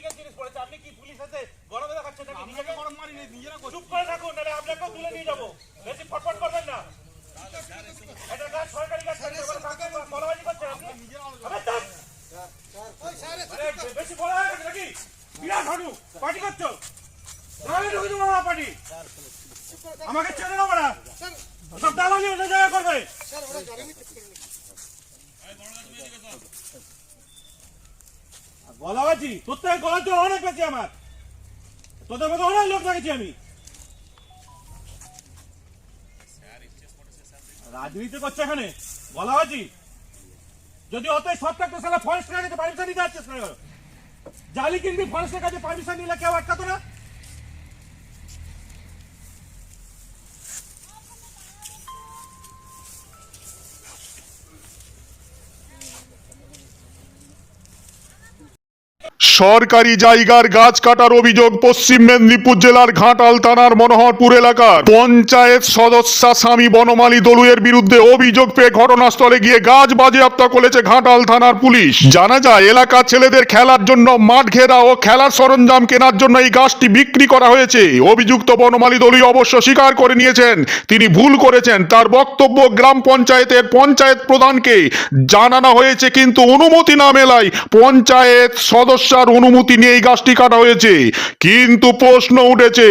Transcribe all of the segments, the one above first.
প্লাস্টিকের জিনিস পড়েছে আপনি কি পুলিশ আছে? গরমে দেখাচ্ছেন নাকি আপনাকে নিজেকে? গরম মারি নেই, নিজেরা। চুপ করে থাকুন নাহলে আপনাকেও তুলে নিয়ে যাব। বেশি ফটফট করবেন না। এটা কাজ সরকারি কাজ বলাবাজি করছেন আপনি? বেশি বলা হয়ে গেছে নাকি? বিরাট হানু পার্টি করছ? আমি ঢুকে দেবো আমার পার্টি। আমাকে ছেড়ে দেবো না সব দালালি অন্য জায়গায় করবে। গলাবাজি? তোর থেকে গলা তো অনেক বেশি আমার। তোদের মতো অনেক লোক দেখেছি আমি। রাজনীতি করছে এখানে? গলাবাজি? যদি অতই সব থাকতো সালা ফরেস্টের কাছে পারমিশন নিতে যাচ্ছে? জালি কিনবি ফরেস্টের কাছে পারমিশন নিলে কেউ আটকাতো না? সরকারি জায়গার গাছ কাটার অভিযোগ পশ্চিম মেদিনীপুর জেলার ঘাটাল থানার মনোহরপুর এলাকার। পঞ্চায়েত সদস্যা স্বামী বনমালী দলুয়ের বিরুদ্ধে অভিযোগ পেয়ে ঘটনাস্থলে গিয়ে গাছ বাজেয়াপ্ত করেছে ঘাটাল থানার পুলিশ। জানা যায়, এলাকার ছেলেদের খেলার জন্য মাঠ ঘেরা ও খেলার সরঞ্জাম কেনার জন্য এই গাছটি বিক্রি করা হয়েছে। অভিযুক্ত বনমালী দলুই অবশ্য স্বীকার করে নিয়েছেন, তিনি ভুল করেছেন। তার বক্তব্য গ্রাম পঞ্চায়েতের পঞ্চায়েত প্রধানকে জানানো হয়েছে, কিন্তু অনুমতি না মেলায় পঞ্চায়েত সদস্যার অনুমতি নিয়ে এই গাছটি কাটা হয়েছে। কিন্তু প্রশ্ন উঠেছে,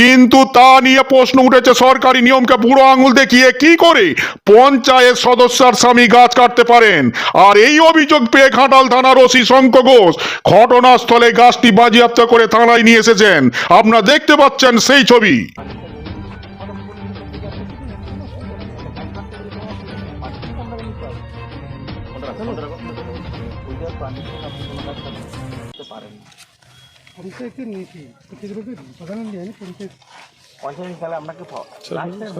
কিন্তু তা নিয়ে প্রশ্ন উঠেছে সরকারি নিয়মকে বুড়ো আঙুল দেখিয়ে কি করে পঞ্চায়েত সদস্যার স্বামী গাছ কাটতে পারেন? আর এই অভিযোগ পেয়ে ঘাটাল থানার ওসি শঙ্ক ঘোষ ঘটনাস্থলে গাছটি বাজেয়াপ্ত করে থানায় নিয়ে এসেছেন। আপনারা দেখতে পাচ্ছেন সেই ছবি। পঞ্চায়েতের নীতি প্রতিদিন প্রধান জানি পঞ্চায়েত পঞ্চায়েত তাহলে আপনাকে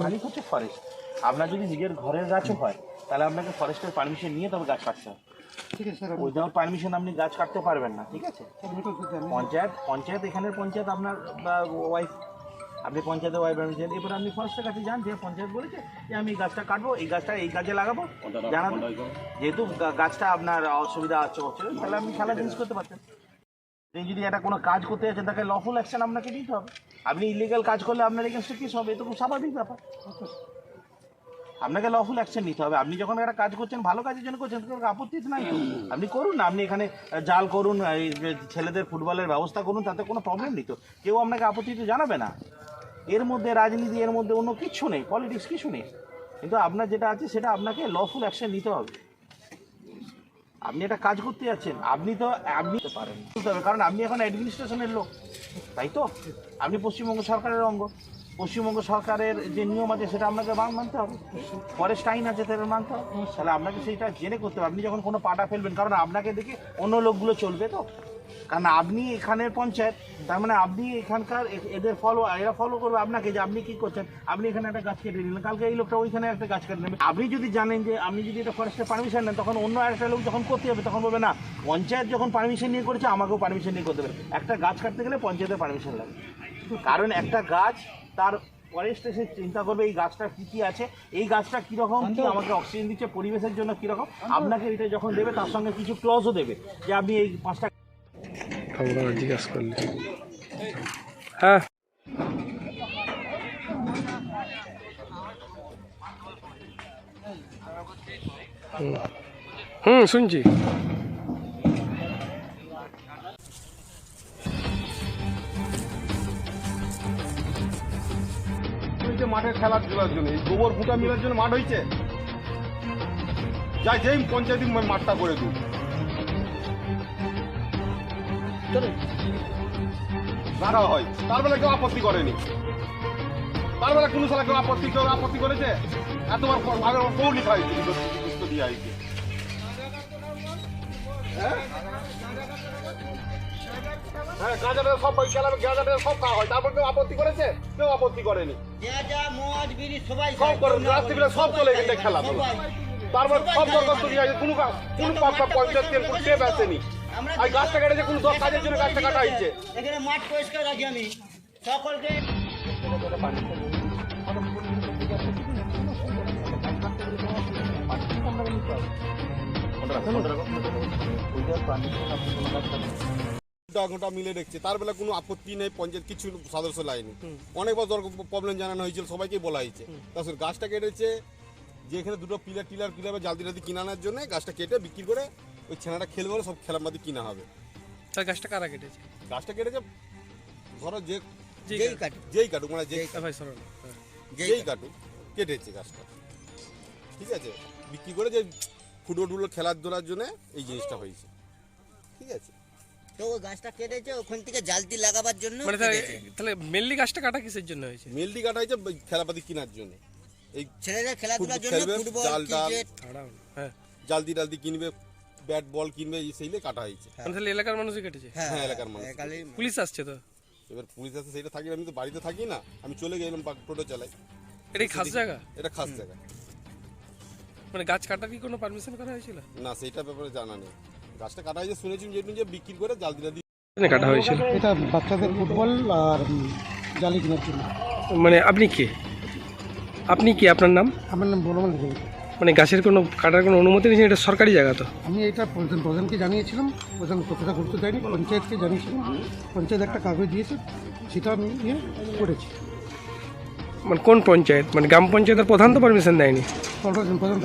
মালিক হচ্ছে ফরেস্ট। আপনার যদি নিজের ঘরের গাছও হয় তাহলে আপনাকে ফরেস্টের পারমিশন নিয়ে তবে গাছ কাটতে হবে। ঠিক আছে স্যার উইদাউট পারমিশন আপনি গাছ কাটতে পারবেন না ঠিক আছে? পঞ্চায়েত পঞ্চায়েত এখানের পঞ্চায়েত আপনার ওয়াইফ আপনি পঞ্চায়েতের ওয়াইফ পারমিশন এবার আপনি ফরেস্টের কাছে যান যে পঞ্চায়েত বলেছে যে আমি গাছটা কাটবো এই গাছটা এই কাজে লাগাবো। জানাব যেহেতু গাছটা আপনার অসুবিধা আছে হচ্ছে তাহলে আপনি খেলা জিনিস করতে পারতেন। আপনি যদি একটা কোনো কাজ করতে যাচ্ছেন তাকে লফুল অ্যাকশন আপনাকে নিতে হবে। আপনি ইলিগাল কাজ করলে আপনার এগেনস্টে কেস হবে এটা খুব স্বাভাবিক ব্যাপার। আপনাকে লফুল অ্যাকশন নিতে হবে। আপনি যখন একটা কাজ করছেন, ভালো কাজের জন্য করছেন আপত্তি নাই আপনি করুন না, আপনি এখানে জাল করুন এই ছেলেদের ফুটবলের ব্যবস্থা করুন, তাতে কোনো প্রবলেম নেই তো। কেউ আপনাকে আপত্তি তো জানাবে না। এর মধ্যে রাজনীতি, এর মধ্যে অন্য কিছু নেই পলিটিক্স কিছু নেই। কিন্তু আপনার যেটা আছে, সেটা আপনাকে লফুল অ্যাকশন নিতে হবে। আপনি একটা কাজ করতে যাচ্ছেন, আপনি তো, আপনি পারেন। বুঝতে কারণ আপনি এখন অ্যাডমিনিস্ট্রেশনের লোক, তাই তো? আপনি পশ্চিমবঙ্গ সরকারের অঙ্গ। পশ্চিমবঙ্গ সরকারের যে নিয়ম আছে, সেটা আপনাকে মান- মানতে হবে। ফরেস্ট আইন আছে, সেটা মানতে হবে। তাহলে আপনাকে সেইটা জেনে করতে হবে। আপনি যখন কোনো পাটা ফেলবেন, কারণ আপনাকে দেখে অন্য লোকগুলো চলবে তো? কারণ আপনি এখানের পঞ্চায়েত তার মানে আপনি এখানকার এদের ফলো এরা ফলো করবে আপনাকে যে আপনি কি করছেন। আপনি এখানে একটা গাছ কেটে নিলেন। কালকে এই লোকটা ওইখানে একটা গাছ কেটে নেবে। আপনি যদি জানেন যে আপনি যদি এটা ফরেস্টের পারমিশন নেন তখন অন্য একটা লোক যখন করতে হবে তখন বলবে না পঞ্চায়েত যখন পারমিশন নিয়ে করেছে আমাকেও পারমিশন নিয়ে করতে হবে। একটা গাছ কাটতে গেলে পঞ্চায়েতের পারমিশন লাগে। কারণ একটা গাছ তার ফরেস্ট এসে চিন্তা করবে এই গাছটা কী কী আছে? এই গাছটা কীরকম? কি আমাকে অক্সিজেন দিচ্ছে? পরিবেশের জন্য কীরকম? আপনাকে এটা যখন দেবে তার সঙ্গে কিছু ক্লজও দেবে যে আপনি এই পাঁচটা আমরা জিজ্ঞাসা করলে। হ্যাঁ। হুম। শুনছি। মাঠের খেলার খেলার জন্য। এই গোবর ফুটা মেলার জন্য মাঠ হয়েছে? যাই, যেই পঞ্চায়েত মাঠটা করে দিই। রাখা হয়। তার বেলা কেউ আপত্তি করেনি। তার বেলা কোনো সালা কেউ আপত্তি কেউ আপত্তি করেছে? এতবার পর- আগের পৌর লিখা হয়েছে লিখিত দিয়ে হয়েছে। হ্যাঁ? হ্যাঁ গাঁজাটা সব ওই খেলা গাঁজাটা সব খাওয়া হয়। তারপর কেউ আপত্তি করেছে? কেউ আপত্তি করেনি। যা মদ বিড়ি সবাই সব করে রাস্তাগুলো সব চলে গেছে খেলা তারপর সব দরখাস্ত দিয়ে কোনো কা- কোনো পঞ্চায়েত কোনো টেপ আসেনি। আর গাছটা কেটেছে কোনো দশ কাজের জন্য গাছটা কাটা হয়েছে। এখানে মাঠ পরিষ্কার রাখি আমি। সকলকে ঘণ্টা মিলে দেখছে। তার বেলা কোনো আপত্তি নেই পঞ্চায়েত কিছু সদস্য লাইনি। অনেকবার প্রবলেম জানানো হয়েছিল সবাইকে বলা হয়েছে। তারপর গাছটা কেটেছে যেখানে দুটো পিলার টিলার কিনাবে জালদি টালদি কিনে আনার জন্য গাছটা কেটে বিক্রি করে ওই ছেনাটা খেলবে বলে সব খেলার মধ্যে কিনা হবে। তার গাছটা কারা কেটেছে? গাছটা কেটেছে ধরো যে যেই কাটুক। যেই কাটুক মানে যেই ভাই সরণ হ্যাঁ। যেই কাটুক কেটেছে গাছটা। ঠিক আছে? বিক্রি করে যে ফুটবল টুটবল খেলার দোলার জন্য এই জিনিসটা হয়েছে। ঠিক আছে? তো ওই গাছটা কেটেছে ওখান থেকে জালতি লাগাবার জন্য মানে তাহলে তাহলে মেনলি গাছটা কাটা কিসের জন্য হয়েছে? মেলদি কাটা হয়েছে ওই খেলাপাতি কেনার জন্য। এই ছেলেরা খেলাধুলার ফুটবল জন্য খেলবে, ফুটবল জাল টাল। ক্রিকেট। দাঁড়াও হ্যাঁ। জালদি টালদি কিনবে ব্যাট বল কিনবে এই সেইলে কাটা হয়েছে। মানে তাহলে এলাকার মানুষই কেটেছে? হ্যাঁ এলাকার মানুষ পুলিশ আসছে তো? এবার পুলিশ আছে সেইটা থাকি আমি তো বাড়িতে থাকি না আমি চলে গেলাম টোটো চালাই। এটাই খাস জায়গা? এটা খাস জায়গা। মানে গাছ কাটার কি কোনো পারমিশন করা হয়েছিল? না সেইটা ব্যাপারে জানা নেই। গাছটা কাটা হয়েছে শুনেছি যেটুকু যে বিক্রি করে জালদি টালদি এখানে কাটা হয়েছিল এটা বাচ্চাদের ফুটবল আর জালি কেনার জন্য। মানে আপনি কে? আপনি কি? আপনার নাম? আমার নাম বনমাল দেব। মানে গাছের কোনো কাটার কোনো অনুমতি নেই এটা সরকারি জায়গা তো। আমি এটা প্রধান প্রধানকে জানিয়েছিলাম প্রধান কতটা গুরুত্ব দেয়নি পঞ্চায়েতকে জানিয়েছিলাম। পঞ্চায়েত একটা কাগজ দিয়েছে সেটা আমি নিয়ে করেছি। মানে কোন পঞ্চায়েত? মানে গ্রাম পঞ্চায়েতের প্রধান তো পারমিশন দেয়নি প্রধান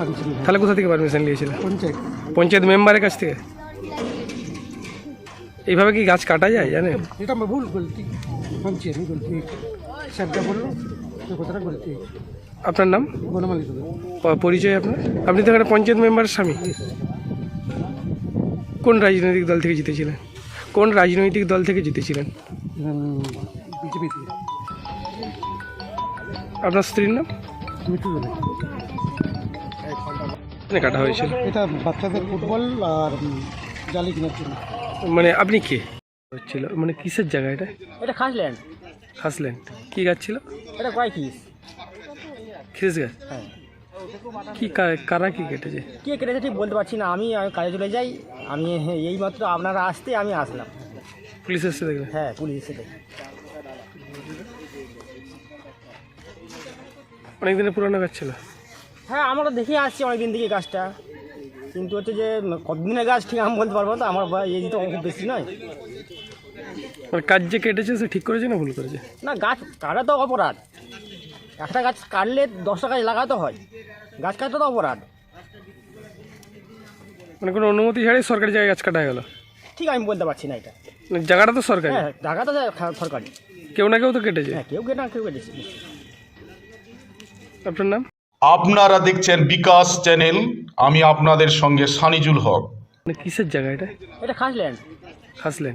তাহলে কোথা থেকে পারমিশন নিয়েছিল? পঞ্চায়েত। পঞ্চায়েত মেম্বারের কাছ থেকে? এইভাবে কি গাছ কাটা যায় জানেন? এটা আমার ভুল গলতি। মানছি আমি গলতি। স্যারটা বলল কথাটা গলতি। আপনার নাম? পরিচয় আপনার? আপনি তো এখানে পঞ্চায়েত মেম্বারের স্বামী। কোন রাজনৈতিক দল থেকে জিতেছিলেন? কোন রাজনৈতিক দল থেকে জিতেছিলেন? বিজেপি থেকে আপনার স্ত্রীর নাম? মিঠু দেবে কাটা হয়েছিল। এটা বাচ্চাদের ফুটবল আর জালি কেনার জন্য। মানে আপনি কে? হচ্ছিল। মানে কিসের জায়গা এটা? এটা খাসল্যান্ড। হাসলেন কি গাছ ছিল? এটা কয় কিস খিরিস গাছ কি কা- কারা কি কেটেছে? কে কেটেছে ঠিক বলতে পারছি না। আমি কাজে চলে যাই। আমি এই মাত্র আপনারা আসতে আমি আসলাম। পুলিশ এসে দেখলেন হ্যাঁ পুলিশ এসে দেখি। অনেক দিনের পুরোনো গাছ ছিল। হ্যাঁ আমরা দেখে আসছি অনেক দিন থেকে গাছটা কিন্তু হচ্ছে যে কতদিনের গাছ ঠিক আমি বলতে পারব না। তো আমার এই তো অনেক বেশি নয়। কাজ যে কেটেছে সে ঠিক করেছে না ভুল করেছে? না গাছ কাটা তো অপরাধ। একটা গাছ কাটলে দশটা গাছ লাগাতে হয়। গাছ কাটা তো অপরাধ। মানে কোনো অনুমতি ছাড়াই সরকারি জায়গায় গাছ কাটা হয়ে গেল? ঠিক আমি বলতে পারছি না এটা। মানে জায়গাটা তো সরকারি। হ্যাঁ জায়গা তো সরকারি। কেউ না কেউ তো কেটেছে। হ্যাঁ কেউ কেটে না কেউ কেটেছে। আপনার নাম? আপনারা দেখছেন বিকাশ চ্যানেল আমি আপনাদের সঙ্গে সানিজুল হক। মানে কিসের জায়গা এটা? এটা খাসল্যান্ড। হাসলেন